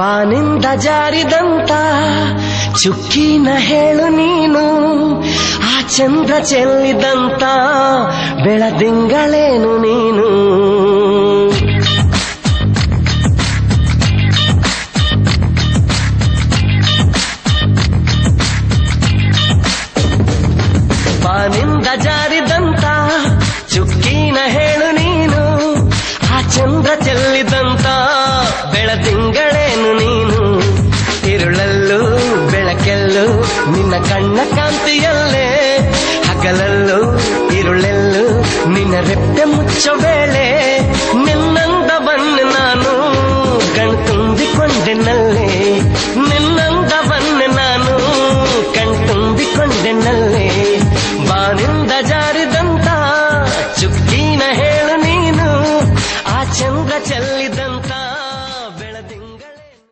ಬಾನಿಂದ ಜಾರಿದಂತ ಚುಕ್ಕಿನ ಹೇಳು ನೀನು ಆ ಚಂದ್ರ ಚೆಲ್ಲಿದಂತ ಬೆಳದಿಂಗಳೇನು ನೀನು ಬಾನಿಂದ ಜಾರಿದಂತ ಚುಕ್ಕಿನ ಹೇಳು ನೀನು ಆ ಚಂದ್ರ ನಿನ್ನ ಕಣ್ಣ ಕಾಂತಿಯಲ್ಲೇ, ಹಗಲಲ್ಲೂ ಇರುಳೆಲ್ಲೂ ನಿನ್ನ ರೆಪ್ಪೆ ಮುಚ್ಚ ವೇಳೆ, ನಿನ್ನಂದವನ್ನ ನಾನು ಕಣ್ ಕಣ್ತುಂಬಿಕೊಂಡೆನಲ್ಲೇ ನಿನ್ನಂದವನ್ನ ನಾನು ಕಣ್ ಕಣ್ತುಂಬಿಕೊಂಡೆನಲ್ಲೇ ಬಾನಿಂದ ಜಾರಿದಂತ ಚುಕ್ಕಿನ ಹೇ